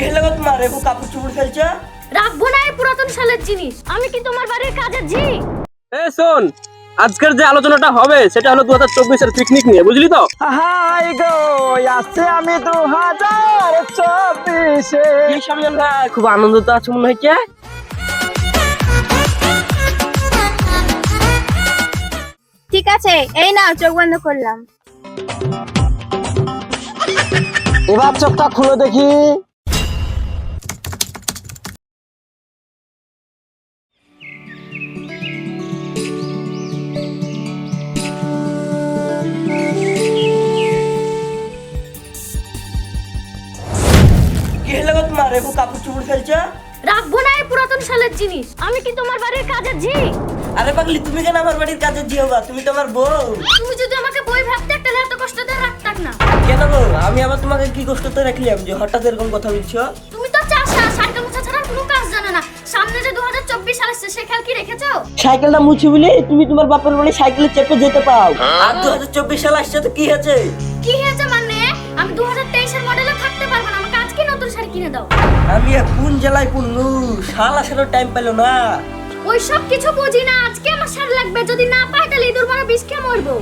কি হলো গো তোমার? কাপড় চুপড় ফেলছো? রাখব না এই পুরাতন সালের জিনিস। আমি কি তোমার বাড়ির কাজের ঝি? এ শোন আজকের যে আলোচনাটা হবে সেটা হলো দু হাজার চব্বিশের পিকনিক নিয়ে বুঝলি তো? হাই গো আসছে আমি দু হাজার চব্বিশে খুব আনন্দ তো আছে মনে হচ্ছে ঠিক আছে এই নাও চোখ বন্ধ করলাম। এবার চোখটা খুলে দেখি। এবু কাপড় চুপড় ফেলছো? রাখব না এই পুরাতন সালের জিনিস। আমি কি তোমার বাড়ির কাজের ঝি? আরে পাগলি তুমি কেন আমার বাড়ির কাজে জিও বা তুমি তো আমার বউ। তুমি যদি আমাকে বই ভাবতে একটা এত কষ্ট দিয়ে রাখতাম না কেন গো আমি আবার তোমাকে কি কষ্ট তো রাখলাম যে হঠাৎ এরকম কথা বলছো? তুমি তো চাষা সাইকেল মোছা ছাড়া কোনো কাজ জানে না। সামনে যে দু হাজার চব্বিশ সাল আসছে সে খেয়াল কি রেখেছো? সাইকেলটা মুছি বলে তুমি তোমার বাপের বাড়ি সাইকেলে চেপে যেতে পাও। আর দু হাজার চব্বিশ সাল আসছে তো কি হয়েছে? কি হয়েছে মানে? আমি দু হাজার তেইশের মডেলে থাকতে পারব না। কিনে দাও। আমি আর কোন জেলায় পুনু শাল আসারও টাইম পেল না। ওই সব কিছু বুঝি না। আজকে আমার শাড়ি লাগবে। যদি না পাই তাহলে ইঁদুর মারা বিষ খেয়ে মরবো।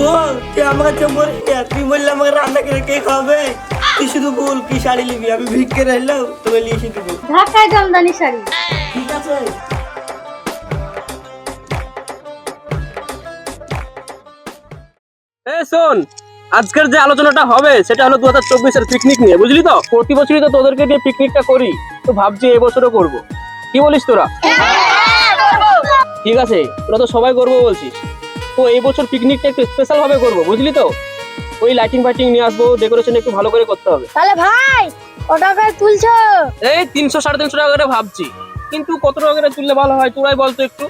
বল তুই আমাকে তো মরিস না তুই বললে আমাকে রান্না করে কে খাবে তুই শুধু বল কি শাড়ি নিবি? আমি ভিক্ষে রইলাম তোকে নিয়ে এসে দেবো। ঢাকায় জামদানি শাড়ি। ঠিক আছে। এ শোন আজকের যে আলোচনাটা হবে সেটা হলো দু হাজার চব্বিশের পিকনিক নিয়ে। বুঝলি তো? প্রতি বছরই তো তোদেরকে নিয়ে পিকনিকটা করি। তো ভাবছি এবছরও করব। কি বলিস তোরা? ঠিক আছে তোরা তো সবাই করব বলছিস। তো এই বছর পিকনিকটা একটু স্পেশাল ভাবে করব বুঝলি তো? ওই লাইটিং ফাইটিং নিয়ে আসব ডেকোরেশন একটু ভালো করে করতে হবে। তাহলে ভাই করে তুলছো? এই তিনশো সাড়ে তিনশো টাকা করে ভাবছি। কিন্তু কত টাকা করে তুললে ভালো হয়? তোরাই বলতো একটু।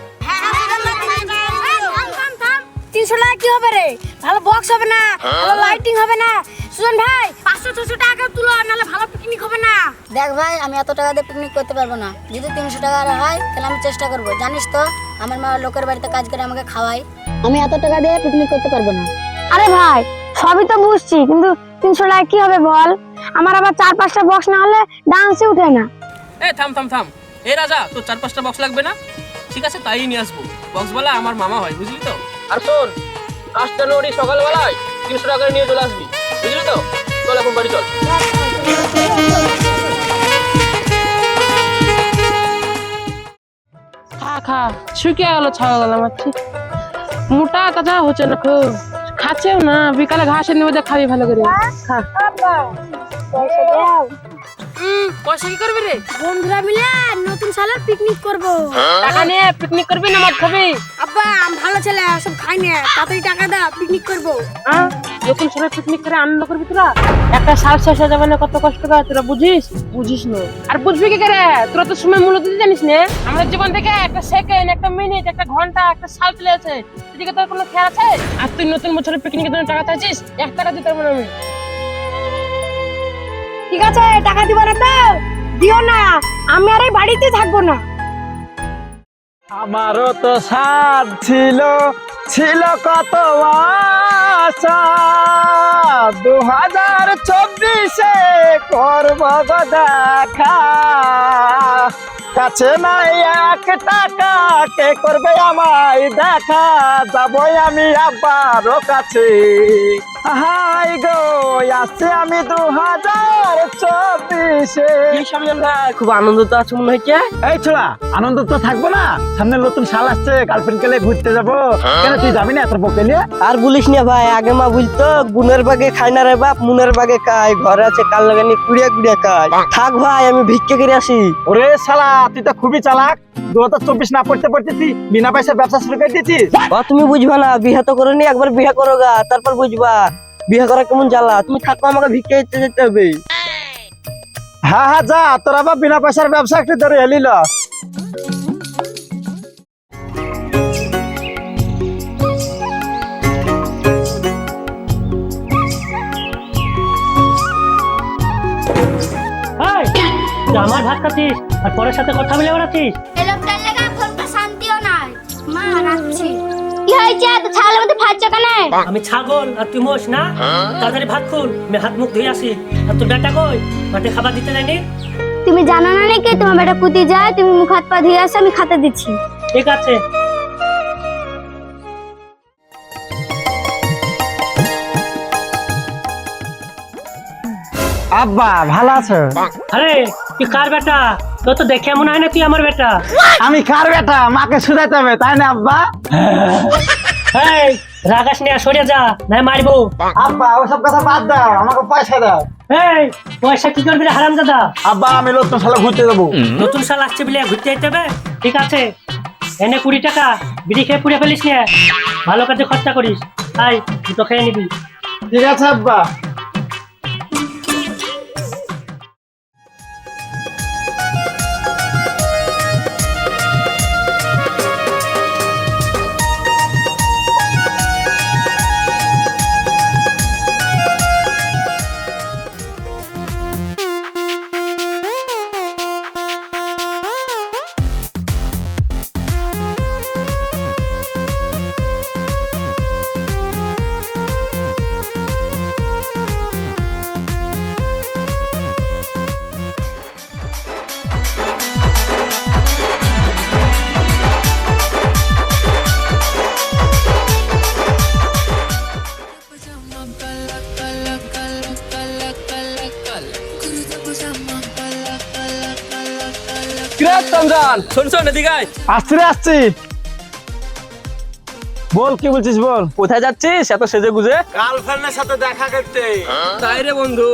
তিনশো টাকা কি হবে রে? ভালো বক্স হবে না ভালো লাইটিং হবে না। সুজন ভাই পাঁচশো ছশো টাকা তুলো নাহলে ভালো পিকনিক হবে না। দেখ ভাই আমি এত টাকা দিয়ে পিকনিক করতে পারব না। যদি তিনশো টাকার হয় তাহলে আমি চেষ্টা করব। জানিস তো আমার মা লোকের বাড়িতে কাজ করে আমাকে খাওয়াই আমি এত টাকা দিয়ে পিকনিক করতে পারব না। আরে ভাই সবই তো বুঝছি কিন্তু তিনশো টাকা কি হবে বল? আমার আবার চার পাঁচটা বক্স না হলে ডান্সই উঠে না। এ থাম থাম থাম। এ রাজা তোর চার পাঁচটা বক্স লাগবে না? ঠিক আছে তাই নিয়ে আসব। বক্স বক্সওয়ালা আমার মামা হয় বুঝলি তো? আর শোন আট জানুয়ারি সকালবেলায় তিনশো টাকা নিয়ে চলে আসবি। বুঝলি তো? চল এখন বাড়ি চল। খা খা, শুকিয়ে গেল ছাওয়া গেল আমার ঠিক। মোটা তাজা হচ্ছে না খুব। খাচ্ছেও না, বিকালে নিয়ে ওদের খাবি ভালো করে। খা। উম, পয়সা কি করবি রে? বন্ধুরা মিলে নতুন সালের পিকনিক করব। টাকা নিয়ে পিকনিক করবি না মদ খাবি? আব্বা আমি ভালো ছেলে সব খাই না তাড়াতাড়ি টাকা দাও পিকনিক করব। হ্যাঁ? নতুন সালে পিকনিক করে আনন্দ করবি তোরা? একটা সাল শেষ হয়ে যাবে না কত কষ্ট করে তোরা বুঝিস? বুঝিস না। আর বুঝবি কি করে? তোরা তো সময় মূল্য দিতে জানিস না? আমাদের জীবন থেকে একটা সেকেন্ড একটা মিনিট একটা ঘণ্টা একটা সাল চলে আছে সেদিকে তোর কোনো খেয়াল আছে? আর তুই নতুন বছরের পিকনিকের জন্য টাকা চাইছিস? এক টাকা দিতে পারব না আমি। ঠিক আছে, টাকা দিব না তো। দিও না, আমি আর এই বাড়িতে থাকব না। আমারও তো সাদ ছিল ছিল কত দু হাজার চব্বিশে করব দেখা। কাছে নাই এক টাকা, কে করবে আমায় দেখা? যাবই আমি আবারও কাছে। হাই গো আসছে আমি দু হাজার চব্বিশে খুব আনন্দ তো আছে মনে হচ্ছে এই ছোড়া আনন্দ তো থাকব না। সামনে নতুন সাল আসছে গার্লফ্রেন্ড কে নিয়ে ঘুরতে যাব। কেন তুই যাবি না তোর বউকে নিয়ে? আর বলিস না ভাই আগে মা বলতো গুনের বাগে খাই না রে বাপ মুনের বাগে খাই ঘরে আছে কাল লাগানি কুড়িয়া কুড়িয়া খাই থাক ভাই আমি ভিক্ষে করে আসি। ওরে শালা তুই তো খুবই চালাক। দু হাজার চব্বিশ না পড়তে পড়তেছি বিনা পয়সার ব্যবসা শুরু করে দিয়েছি তুমি বুঝবা না বিয়ে তো করো নি একবার বিয়ে করো গা তারপর বুঝবা। বিয়ে করা কেমন জ্বালা তুমি থাকো আমাকে ভিক্ষে যেতে হবে। হ্যাঁ হ্যাঁ যা তোর আবার বিনা পয়সার ব্যবসা একটু ধরে এলিল আমার ভাত খাচ্ছিস? আর পরের সাথে কথা বলে বেড়াচ্ছিস? এই লোকটার লেগে ফোনটা শান্তিও নাই। মা রাখছি। কি হয়েছে? এত ছাগলের মধ্যে ফাটছো কেন আমি ছাগল আর তুই মোষ না? তাড়াতাড়ি ভাত খুন আমি হাত মুখ ধুয়ে আসি। আর তোর বেটা কই? মাঠে খাবার দিতে যায়নি? তুমি জানো না নাকি? তোমার বেটা কুতি যায় তুমি মুখ হাত পা ধুয়ে আসো আমি খাতে দিচ্ছি। ঠিক আছে। আব্বা ভালো আছো? আরে তুই কার বেটা? তোর তো দেখে মনে হয় না তুই আমার বেটা। আমি কার বেটা? মাকে শুধাইতে হবে তাই না আব্বা? এই রাগাস নিয়ে সরে যা নাই মারবো। আব্বা ওসব কথা বাদ দাও আমাকে পয়সা দাও। এই পয়সা কি করবি রে হারাম দাদা আব্বা আমি নতুন সালে ঘুরতে যাব। নতুন সাল আসছে বলে ঘুরতে যেতে হবে? ঠিক আছে। এনে কুড়ি টাকা বিড়ি খেয়ে পুড়ে ফেলিস না। ভালো কাজে খরচা করিস। তাই তুই তো খেয়ে নিবি। ঠিক আছে আব্বা। কিরাত রমজান শোন শোন এদিকে আসছি রে আসছি। বল কি বলছিস বল? কোথায় যাচ্ছিস এত সেজে গুজে? গার্লফ্রেন্ডের সাথে দেখা করতে। তাই রে বন্ধু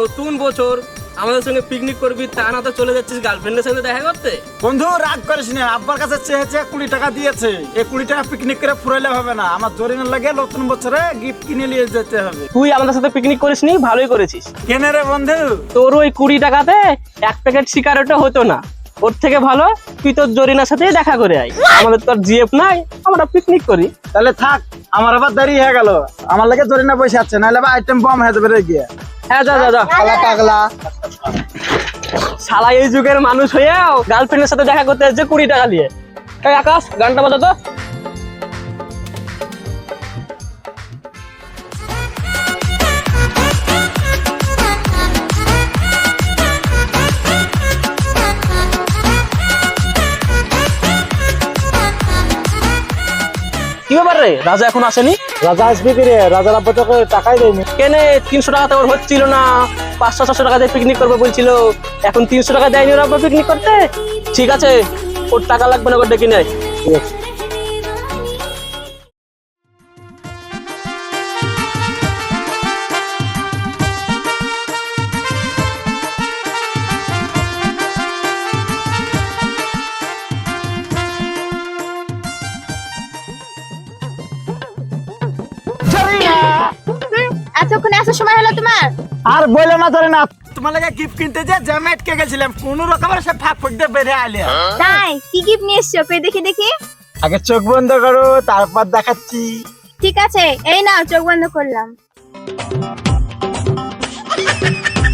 নতুন বছর আমাদের সঙ্গে পিকনিক করবি তা না তো চলে যাচ্ছিস গার্লফ্রেন্ডের সঙ্গে দেখা করতে? বন্ধু রাগ করিস না আব্বার কাছে চেয়েছে কুড়ি টাকা দিয়েছে। এই কুড়ি টাকা পিকনিক করে ফুরাইলে হবে না আমার জরিনা লাগে নতুন বছরে গিফট কিনে নিয়ে যেতে হবে। তুই আমাদের সাথে পিকনিক করিস নি ভালোই করেছিস। কেনে রে বন্ধু? তোর ওই কুড়ি টাকাতে এক প্যাকেট সিগারেটও হতো না। ওর থেকে ভালো তুই তোর জরিনার সাথে দেখা করে আয়। আমাদের তো জিএফ নাই আমরা পিকনিক করি। তাহলে থাক আমার আবার দাঁড়িয়ে হয়ে গেল। আমার লাগে জরিনা পয়সা আছে নাহলে আবার আইটেম বম হয়ে যাবে রে গিয়ে। হ্যাঁ যা যা যা। পাগলা পাগলা। শালা এই যুগের মানুষ হয়েও গার্লফ্রেন্ডের সাথে দেখা করতে আসছে কুড়ি টাকা দিয়ে। তাই আকাশ গানটা বাজা রে? রাজা এখন আসেনি? রাজা আসবি কি রে রাজার আব্বা তোকে টাকাই দেয়নি। কেনে তিনশো টাকাতে ওর হচ্ছিল না। পাঁচশো ছশো টাকা দিয়ে পিকনিক করবে বলছিল। এখন তিনশো টাকা দেয়নি ওরা পিকনিক করতে? ঠিক আছে ওর টাকা লাগবে না ওর ডেকে নেয় এতক্ষণ আসার সময় হলো তোমার? আর বলে না ধরে না। তোমার লাগে গিফট কিনতে যে জ্যামেট কে গেছিলাম কোন রকমের সে ফাঁক ফুক দিয়ে বেরিয়ে আলে তাই? কি গিফট নিয়ে এসছো? কই দেখি দেখি। আগে চোখ বন্ধ করো তারপর দেখাচ্ছি। ঠিক আছে এই নাও চোখ বন্ধ করলাম।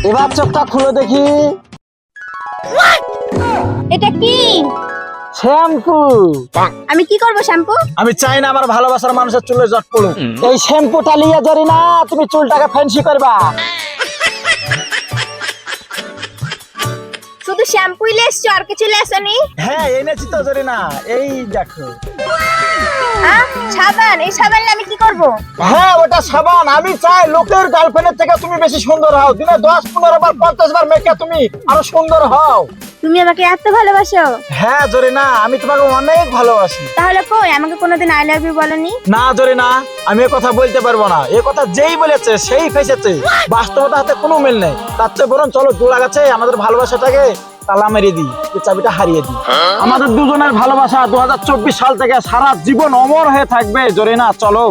এবার চোখটা খুলে দেখি। এটা কি? শ্যাম্পু। আমি কি করব শ্যাম্পু? আমি চাই না আমার ভালোবাসার মানুষের চুলে জট পড়ুক এই শ্যাম্পুটা লিয়ে ধরি না তুমি চুলটাকে ফ্যান্সি করবা। শুধু শ্যাম্পুই লেসছো আর কিছু লেসনি হ্যাঁ এনেছি তো ধরি না এই দেখো। সাবান এই সাবান নিয়ে আমি কি করব? হ্যাঁ ওটা সাবান। আমি চাই লোকের গার্লফ্রেন্ডের থেকে তুমি বেশি সুন্দর হও। দিনে দশ পনেরো বার পঞ্চাশ বার মেকে তুমি আরও সুন্দর হও। তুমি আমাকে এত ভালোবাসো। হ্যাঁ জোরে না আমি তোমাকে অনেক ভালোবাসি। তাহলে কই আমাকে কোনোদিন আই লাভ ইউ বলনি? না জোরে না আমি এ কথা বলতে পারব না। এ কথা যেই বলেছে সেই ফেসেছে। বাস্তবতার হাতে কোনো মিল নেই। তার চেয়ে বরং চলো জোড়া গেছে আমাদের ভালোবাসাটাকে তালা মেরিয়ে দিই এই চাবিটা হারিয়ে দিই। আমাদের দুজনের ভালোবাসা দু হাজার চব্বিশ সাল থেকে সারা জীবন অমর হয়ে থাকবে জোরে না চলো।